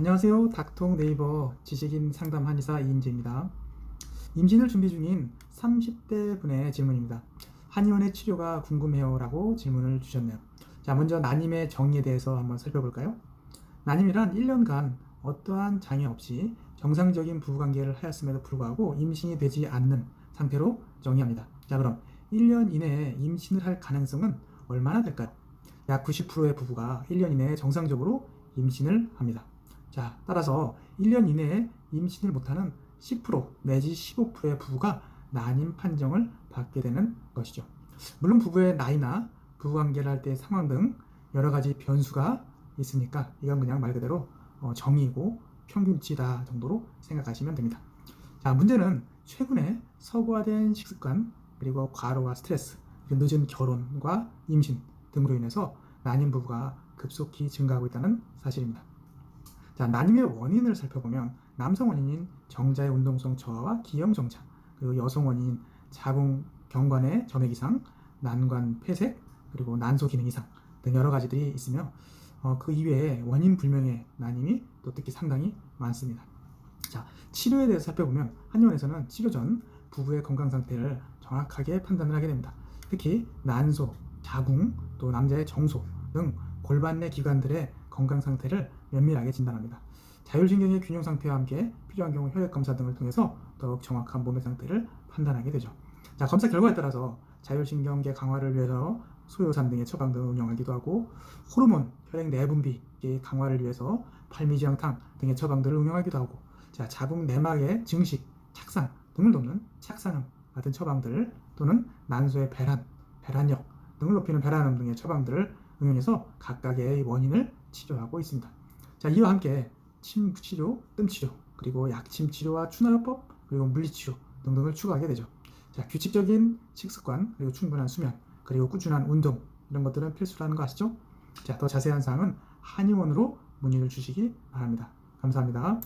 안녕하세요. 닥통 네이버 지식인 상담 한의사 이인재입니다. 임신을 준비 중인 30대 분의 질문입니다. 한의원의 치료가 궁금해요라고 질문을 주셨네요. 자, 먼저 난임의 정의에 대해서 한번 살펴볼까요? 난임이란 1년간 어떠한 장애 없이 정상적인 부부관계를 하였음에도 불구하고 임신이 되지 않는 상태로 정의합니다. 자, 그럼 1년 이내에 임신을 할 가능성은 얼마나 될까요? 약 90%의 부부가 1년 이내에 정상적으로 임신을 합니다. 자, 따라서 1년 이내에 임신을 못하는 10% 내지 15%의 부부가 난임 판정을 받게 되는 것이죠. 물론 부부의 나이나 부부관계를 할때 상황 등 여러 가지 변수가 있으니까 이건 그냥 말 그대로 어, 정의이고 평균치다 정도로 생각하시면 됩니다. 자, 문제는 최근에 서구화된 식습관 그리고 과로와 스트레스, 그리고 늦은 결혼과 임신 등으로 인해서 난임 부부가 급속히 증가하고 있다는 사실입니다. 자, 난임의 원인을 살펴보면 남성 원인인 정자의 운동성 저하와 기형 정차, 그리고 여성 원인인 자궁 경관의 점액 이상, 난관 폐색, 그리고 난소 기능 이상 등 여러 가지들이 있으며 어, 그 이외에 원인 불명의 난임이 또 특히 상당히 많습니다. 자, 치료에 대해서 살펴보면 한의원에서는 치료 전 부부의 건강 상태를 정확하게 판단을 하게 됩니다. 특히 난소, 자궁, 또 남자의 정소 등 골반 내 기관들의 건강 상태를 면밀하게 진단합니다. 자율신경의 균형 상태와 함께 필요한 경우 혈액 검사 등을 통해서 더욱 정확한 몸의 상태를 판단하게 되죠. 자, 검사 결과에 따라서 자율신경계 강화를 위해서 소요산 등의 처방 등을 운영하기도 하고 호르몬, 혈액 내분비 강화를 위해서 팔미지향탕 등의 처방들을 운영하기도 하고 자, 자궁 내막의 증식, 착상 등을 돕는 착상음 같은 처방들 또는 난소의 배란, 배란력 등을 높이는 배란음 등의 처방들을 응용해서 각각의 원인을 치료하고 있습니다. 자, 이와 함께 침 치료, 뜸 치료, 그리고 약침 치료와 추나요법, 그리고 물리치료 등등을 추가하게 되죠. 자, 규칙적인 식습관, 그리고 충분한 수면, 그리고 꾸준한 운동 이런 것들은 필수라는 거 아시죠? 자, 더 자세한 사항은 한의원으로 문의를 주시기 바랍니다. 감사합니다.